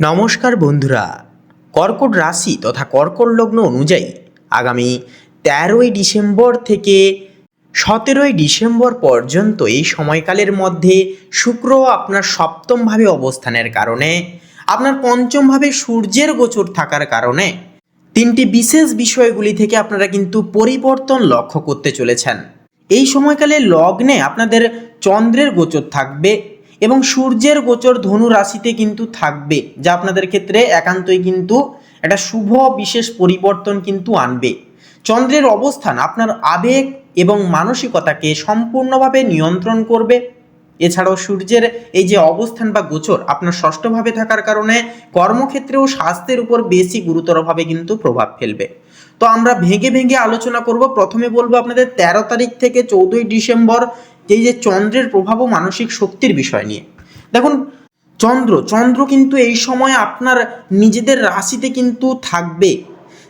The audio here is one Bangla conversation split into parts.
নমস্কার বন্ধুরা। কর্কট রাশি তথা কর্কট লগ্ন অনুযায়ী আগামী তেরোই ডিসেম্বর থেকে সতেরোই ডিসেম্বর পর্যন্ত এই সময়কালের মধ্যে শুক্র আপনার সপ্তমভাবে অবস্থানের কারণে, আপনার পঞ্চমভাবে সূর্যের গোচর থাকার কারণে তিনটি বিশেষ বিষয়গুলি থেকে আপনারা কিন্তু পরিবর্তন লক্ষ্য করতে চলেছেন। এই সময়কালে লগ্নে আপনাদের চন্দ্রের গোচর থাকবে এবং সূর্যের গোচর ধনু রাশিতে কিন্তু থাকবে, যা আপনাদের ক্ষেত্রে একান্তই কিন্তু একটা শুভ বিশেষ পরিবর্তন কিন্তু আনবে। চন্দ্রের অবস্থান আপনার আবেগ এবং মানসিকতাকে সম্পূর্ণভাবে নিয়ন্ত্রণ করবে। এছাড়াও সূর্যের এই যে অবস্থান বা গোচর আপনার ষষ্ঠভাবে থাকার কারণে কর্মক্ষেত্রেও স্বাস্থ্যের উপর বেশি গুরুতরভাবে কিন্তু প্রভাব ফেলবে। তো আমরা ভেঙে ভেঙে আলোচনা করব। প্রথমে বলব আপনাদের তেরো তারিখ থেকে চৌদ্দই ডিসেম্বর এই যে চন্দ্রের প্রভাব ও মানসিক শক্তির বিষয় নিয়ে। দেখুন, চন্দ্র চন্দ্র কিন্তু এই সময় আপনার নিজেদের রাশিতে কিন্তু থাকবে,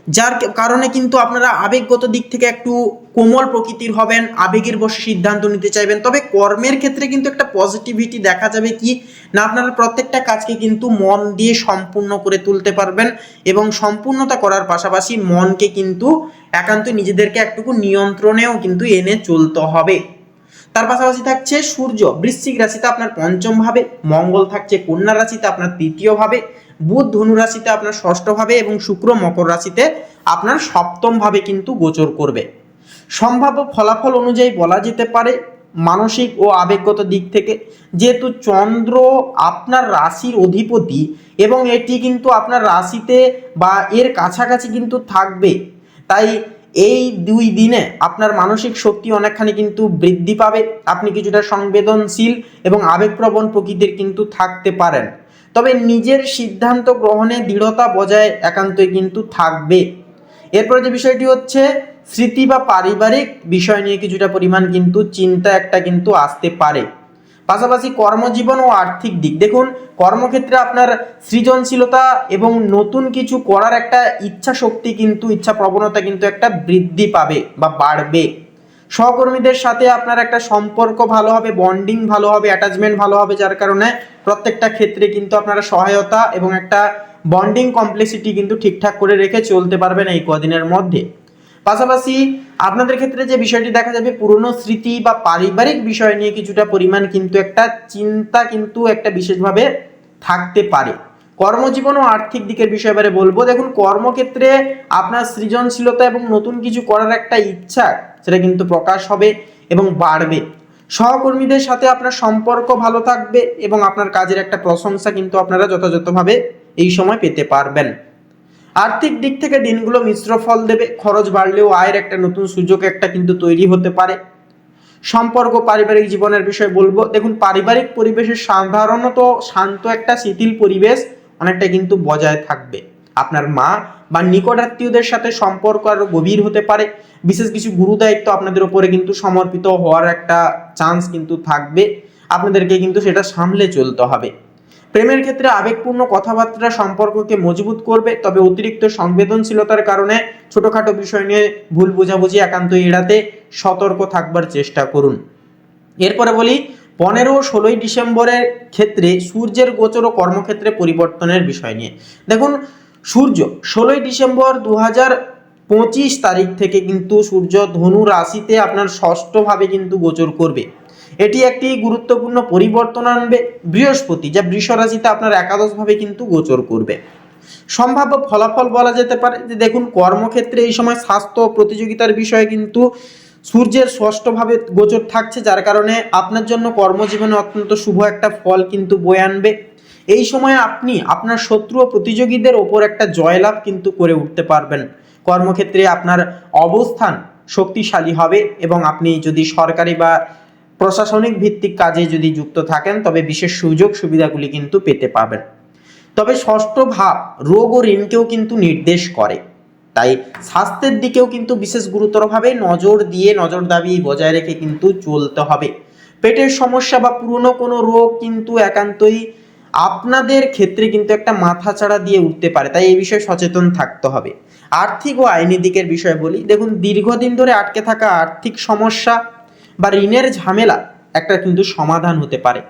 যার কারণে কিন্তু আপনারা আবেগগত দিক থেকে একটু কোমল প্রকৃতির হবেন, আবেগের বসে সিদ্ধান্ত নিতে চাইবেন। তবে কর্মের ক্ষেত্রে কিন্তু একটা পজিটিভিটি দেখা যাবে কি? না, আপনারা প্রত্যেকটা কাজকে কিন্তু মন দিয়ে সম্পূর্ণ করে তুলতে পারবেন এবং সম্পূর্ণতা করার পাশাপাশি মনকে কিন্তু একান্ত নিজেদেরকে একটুকু নিয়ন্ত্রণেও কিন্তু এনে চলতে হবে। তার পাশাপাশি থাকছে সূর্য, বৃশ্চিক রাশিতে আপনার পঞ্চম ভাবে, মঙ্গল থাকছে কন্যা রাশিতে আপনার তৃতীয় ভাবে, বুধ ধনু রাশিতে আপনার ষষ্ঠ ভাবে এবং শুক্র মকর রাশিতে আপনার সপ্তম ভাবে কিন্তু গোচর করবে। সম্ভাব্য ফলাফল অনুযায়ী বলা যেতে পারে মানসিক ও আবেগগত দিক থেকে, যেহেতু চন্দ্র আপনার রাশির অধিপতি এবং এটি কিন্তু আপনার রাশিতে বা এর কাছাকাছি কিন্তু থাকবে। তাই এই দুই দিনে আপনার মানসিক শক্তি অনেকখানি কিন্তু বৃদ্ধি পাবে। আপনি কিছুটা সংবেদনশীল এবং আবেগপ্রবণ প্রকৃতির কিন্তু থাকতে পারেন। তবে নিজের সিদ্ধান্ত গ্রহণে দৃঢ়তা বজায় একান্তই কিন্তু থাকবে। এরপরে যে বিষয়টি হচ্ছে, স্মৃতি বা পারিবারিক বিষয় নিয়ে কিছুটা পরিমাণ কিন্তু চিন্তা একটা কিন্তু আসতে পারে। পাশাপাশি কর্মজীবন ও আর্থিক দিক। দেখুন, কর্মক্ষেত্রে আপনার সৃজনশীলতা এবং নতুন কিছু করার একটা ইচ্ছা শক্তি কিন্তু, ইচ্ছা প্রবণতা কিন্তু একটা বৃদ্ধি পাবে বা বাড়বে। সহকর্মীদের সাথে আপনার একটা সম্পর্ক ভালো হবে, বন্ডিং ভালো হবে অ্যাটাচমেন্ট ভালো হবে, যার কারণে প্রত্যেকটা ক্ষেত্রে কিন্তু আপনারা সহায়তা এবং একটা বন্ডিং কমপ্লেক্সিটি কিন্তু ঠিকঠাক করে রেখে চলতে পারবেন এই কদিনের মধ্যে। পাশাপাশি আপনাদের ক্ষেত্রে যে বিষয়টি দেখা যাবে, পুরনো স্মৃতি বা পারিবারিক বিষয় নিয়ে কিছুটা পরিমাণ কিন্তু একটা চিন্তা কিন্তু একটা বিশেষভাবে থাকতে পারে। কর্মজীবন ও আর্থিক দিকের বিষয় এবারে বলব। দেখুন, কর্মক্ষেত্রে আপনার সৃজনশীলতা এবং নতুন কিছু করার একটা ইচ্ছা, সেটা কিন্তু প্রকাশ হবে এবং বাড়বে। সহকর্মীদের সাথে আপনার সম্পর্ক ভালো থাকবে এবং আপনার কাজের একটা প্রশংসা কিন্তু আপনারা যথাযথভাবে এই সময় পেতে পারবেন। আর্থিক দিক থেকে দিনগুলো মিশ্র ফল দেবে, খরচ বাড়লেও আয়ের একটা নতুন সুযোগ একটা কিন্তু তৈরি হতে পারে। সম্পর্ক, পারিবারিক জীবনের বিষয় বলব। দেখুন, পারিবারিক পরিবেশে সাধারণত শান্ত একটা শিথিল পরিবেশ অনেকটা কিন্তু বজায় থাকবে। আপনার মা বা নিকটাত্মীয়দের সাথে সম্পর্ক আরও গভীর হতে পারে। বিশেষ কিছু গুরু দায়িত্ব আপনাদের উপরে কিন্তু সমর্পিত হওয়ার একটা চান্স কিন্তু থাকবে। আপনাদেরকে কিন্তু সেটা সামলে চলতে হবে। প্রেমের ক্ষেত্রে আবেগপূর্ণ কথাবার্তা সম্পর্ককে মজবুত করবে, তবে অতিরিক্ত সংবেদনশীলতার কারণে ছোটখাটো বিষয় নিয়ে ভুল বোঝাবুঝি একান্ত এড়াতে সতর্ক থাকবার চেষ্টা করুন। এরপরে বলি, পনেরো ষোলোই ডিসেম্বরের ক্ষেত্রে সূর্যের গোচর ও কর্মক্ষেত্রে পরিবর্তনের বিষয় নিয়ে। দেখুন, সূর্য, ষোলোই ডিসেম্বর দু পঁচিশ তারিখ থেকে কিন্তু সূর্য ধনু রাশিতে আপনার ষষ্ঠভাবে কিন্তু গোচর করবে। এটি একটি গুরুত্বপূর্ণ পরিবর্তন আনবে বৃহস্পতি, যা বৃষ রাশিতে আপনার একাদশভাবে কিন্তু গোচর করবে। সম্ভাব্য ফলাফল বলা যেতে পারে যে দেখুন, কর্মক্ষেত্রে এই সময় স্বাস্থ্য প্রতিযোগিতার বিষয়ে কিন্তু সূর্যের ষষ্ঠভাবে গোচর থাকছে, যার কারণে আপনার জন্য কর্মজীবনে অত্যন্ত শুভ একটা ফল কিন্তু বয়ে আনবে। এই সময় আপনি আপনার শত্রু ও প্রতিযোগীদের ওপর একটা জয়লাভ কিন্তু করে উঠতে পারবেন। কর্মক্ষেত্রে আপনার অবস্থান শক্তিশালী হবে এবং আপনি যদি সরকারি বা প্রশাসনিক ভিত্তিক কাজে যদি যুক্ত থাকেন, তবে বিশেষ সুযোগ সুবিধাগুলি কিন্তু পেতে পাবেন। তবে ষষ্ঠ ভাব, রোগ ও ঋণকেও কিন্তু নির্দেশ করে। তাই স্বাস্থ্যের দিকেও কিন্তু বিশেষ গুরুতরভাবে নজর দিয়ে নজর দাবি বজায় রেখে কিন্তু চলতে হবে। পেটের সমস্যা বা পুরনো কোনো রোগ কিন্তু একান্তই আপনাদের ক্ষেত্রে কিন্তু একটা মাথা চাড়া দিয়ে উঠতে পারে। তাই এই বিষয়ে সচেতন থাকতে হবে। আর্থিক ও আইনি দিকের বিষয় বলি, দেখুন, দীর্ঘদিন ধরে আটকে থাকা আর্থিক সমস্যা বা ঋণের ঝামেলা একটা কিন্তু সমাধান হতে পারে।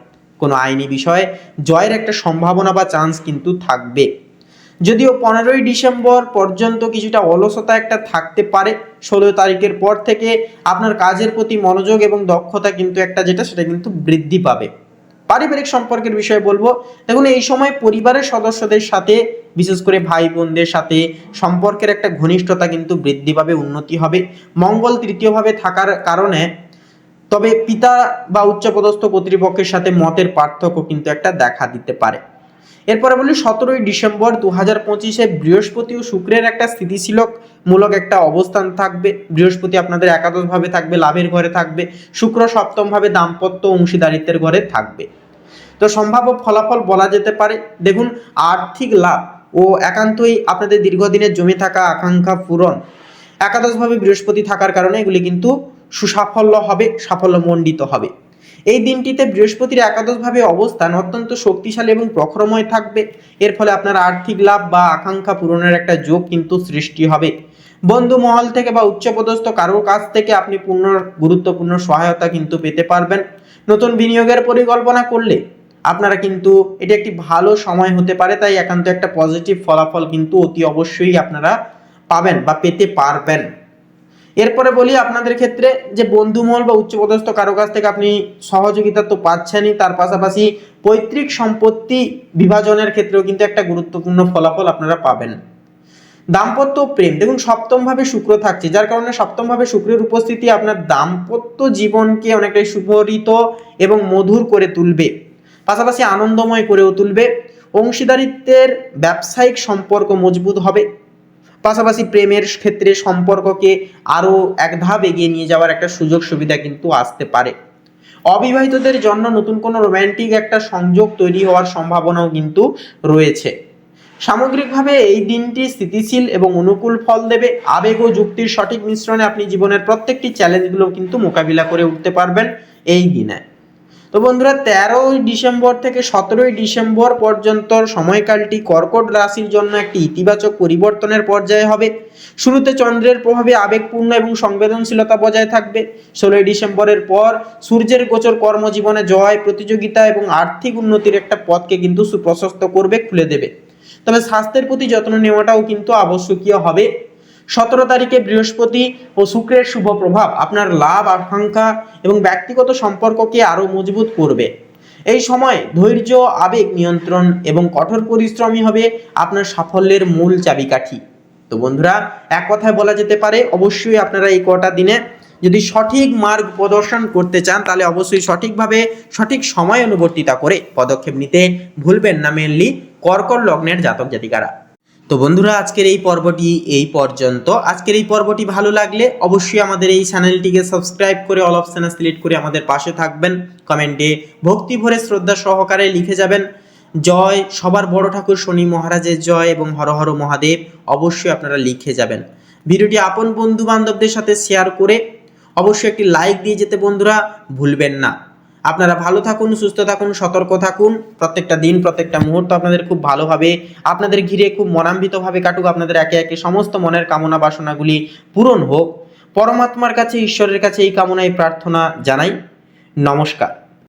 কোনো আইনি বিষয়ে জয়ের একটা সম্ভাবনা বা চান্স কিন্তু থাকবে। যদিও পনেরোই ডিসেম্বর পর্যন্ত কিছুটা অলসতা একটা থাকতে পারে ষোলো তারিখের পর থেকে আপনার কাজের প্রতি মনোযোগ এবং দক্ষতা কিন্তু একটা যেটা সেটা কিন্তু বৃদ্ধি পাবে। পারিবারিক সম্পর্কের বিষয়ে বলব, দেখুন এই সময় পরিবারের সদস্যদের সাথে, বিশেষ করে ভাই বোনদের সাথে সম্পর্কের একটা ঘনিষ্ঠতা কিন্তু বৃদ্ধি পাবে, উন্নতি হবে। মঙ্গল তৃতীয়ভাবে থাকার কারণে তবে পিতা বা উচ্চপদস্থ কর্তৃপক্ষের সাথে মতের পার্থক্য কিন্তু একটা দেখা দিতে পারে। এরপরে বলি, সতেরোই ডিসেম্বর দু হাজার পঁচিশে বৃহস্পতি ও শুক্রের একটা স্থিতিশীলক মূলক একটা অবস্থান থাকবে। বৃহস্পতি আপনাদের একাদশভাবে থাকবে, লাভের ঘরে থাকবে, শুক্র সপ্তমভাবে দাম্পত্য অংশীদারিত্বের ঘরে থাকবে। তো সম্ভাব্য ফলাফল বলা যেতে পারে। দেখুন, আর্থিক লাভ ও একান্তই আপনাদের দীর্ঘদিনের জমে থাকা আকাঙ্ক্ষা পূরণ। একাদশভাবে বৃহস্পতি থাকার কারণে এগুলি কিন্তু সুসাফল্য হবে, সাফল্যমণ্ডিত হবে। এই দিনটিতে বৃহস্পতির একাদশভাবে অবস্থান অত্যন্ত শক্তিশালী এবং প্রখরময় থাকবে। এর ফলে আপনার আর্থিক লাভ বা আকাঙ্ক্ষা পূরণের একটা যোগ কিন্তু সৃষ্টি হবে। বন্ধু মহল থেকে বা উচ্চপদস্থ কারোর কাছ থেকে আপনি পূর্ণ, গুরুত্বপূর্ণ সহায়তা কিন্তু পেতে পারবেন। নতুন বিনিয়োগের পরিকল্পনা করলে আপনারা কিন্তু এটি একটি ভালো সময় হতে পারে, তাই একান্ত একটা পজিটিভ ফলাফল কিন্তু অতি অবশ্যই আপনারা পাবেন বা পেতে পারবেন। এরপরে বলি আপনাদের ক্ষেত্রে যে বন্ধুমহল বা উচ্চপদস্থ কারও কাছ থেকে আপনি সহযোগিতা তো পাচ্ছেনই, তার পাশাপাশি পৈতৃক সম্পত্তি বিভাজনের ক্ষেত্রেও কিন্তু একটা গুরুত্বপূর্ণ ফলাফল আপনারা পাবেন। দাম্পত্য প্রেম, দেখুন সপ্তমভাবে শুক্র থাকছে, যার কারণে সপ্তমভাবে শুক্রের উপস্থিতি আপনার দাম্পত্য জীবনকে অনেকটাই সুপরিত এবং মধুর করে তুলবে, পাশাপাশি আনন্দময় করেও তুলবে, অংশীদারিত্বের ব্যবসায়িক সম্পর্ক মজবুত হবে। পাশাপাশি প্রেমের ক্ষেত্রে সম্পর্ককে আরও এক ধাপ এগিয়ে নিয়ে যাওয়ার একটা সুযোগ সুবিধা কিন্তু আসতে পারে। অবিবাহিতদের জন্য নতুন কোনো রোম্যান্টিক একটা সংযোগ তৈরি হওয়ার সম্ভাবনাও কিন্তু রয়েছে। সামগ্রিকভাবে এই দিনটি স্থিতিশীল এবং অনুকূল ফল দেবে। আবেগ ও যুক্তির সঠিক মিশ্রণে আপনি জীবনের প্রত্যেকটি চ্যালেঞ্জগুলো কিন্তু মোকাবিলা করে উঠতে পারবেন এই দিনে। তো বন্ধুরা, তেরোই ডিসেম্বর থেকে সতেরোই ডিসেম্বর পর্যন্ত সময়কালটি কর্কট রাশির জন্য একটি ইতিবাচক পরিবর্তনের পর্যায়ে হবে। শুরুতে চন্দ্রের প্রভাবে আবেগপূর্ণ এবং সংবেদনশীলতা বজায় থাকবে। ষোলোই ডিসেম্বরের পর সূর্যের গোচর কর্মজীবনে জয়, প্রতিযোগিতা এবং আর্থিক উন্নতির একটা পথকে কিন্তু সুপ্রশস্ত করবে, খুলে দেবে। তবে স্বাস্থ্যের প্রতি যত্ন নেওয়াটাও কিন্তু আবশ্যকীয় হবে। সতেরো তারিখে বৃহস্পতি ও শুক্রের শুভ প্রভাব, আপনার লাভ, আকাঙ্ক্ষা এবং ব্যক্তিগত সম্পর্ককে আরও মজবুত করবে। এই সময় ধৈর্য, আবেগ নিয়ন্ত্রণ এবং কঠোর পরিশ্রমই হবে আপনার সাফল্যের মূল চাবিকাঠি। তো বন্ধুরা, এক কথায় বলা যেতে পারে, অবশ্যই আপনারা এই কটা দিনে যদি সঠিক মার্গ প্রদর্শন করতে চান, তাহলে অবশ্যই সঠিকভাবে সঠিক সময় অনুবর্তিতা করে পদক্ষেপ নিতে ভুলবেন না মেনলি কর্কর লগ্নের জাতক জাতিকারা। তো বন্ধুরা, আজকের এই পর্বটি এই পর্যন্ত। আজকের এই পর্বটি ভালো লাগলে অবশ্যই আমাদের এই চ্যানেলটিকে সাবস্ক্রাইব করে অল অপশানে সিলেক্ট করে আমাদের পাশে থাকবেন। কমেন্টে ভক্তি ভরে শ্রদ্ধা সহকারে লিখে যাবেন। জয়, সবার বড় ঠাকুর শনি মহারাজের জয় এবং হর হর মহাদেব অবশ্যই আপনারা লিখে যাবেন। ভিডিওটি আপন বন্ধু বান্ধবদের সাথে শেয়ার করে অবশ্যই একটি লাইক দিয়ে যেতে বন্ধুরা ভুলবেন না। আপনারা ভালো থাকুন, সুস্থ থাকুন, সতর্ক থাকুন। প্রত্যেকটা দিন, প্রত্যেকটা মুহূর্ত আপনাদের খুব ভালোভাবে, আপনাদের ঘিরে খুব মনাম্বিতভাবে কাটুক আপনাদের একে একে সমস্ত মনের কামনা বাসনাগুলি পূরণ হোক। পরমাত্মার কাছে, ঈশ্বরের কাছে এই কামনায় প্রার্থনা জানাই। নমস্কার।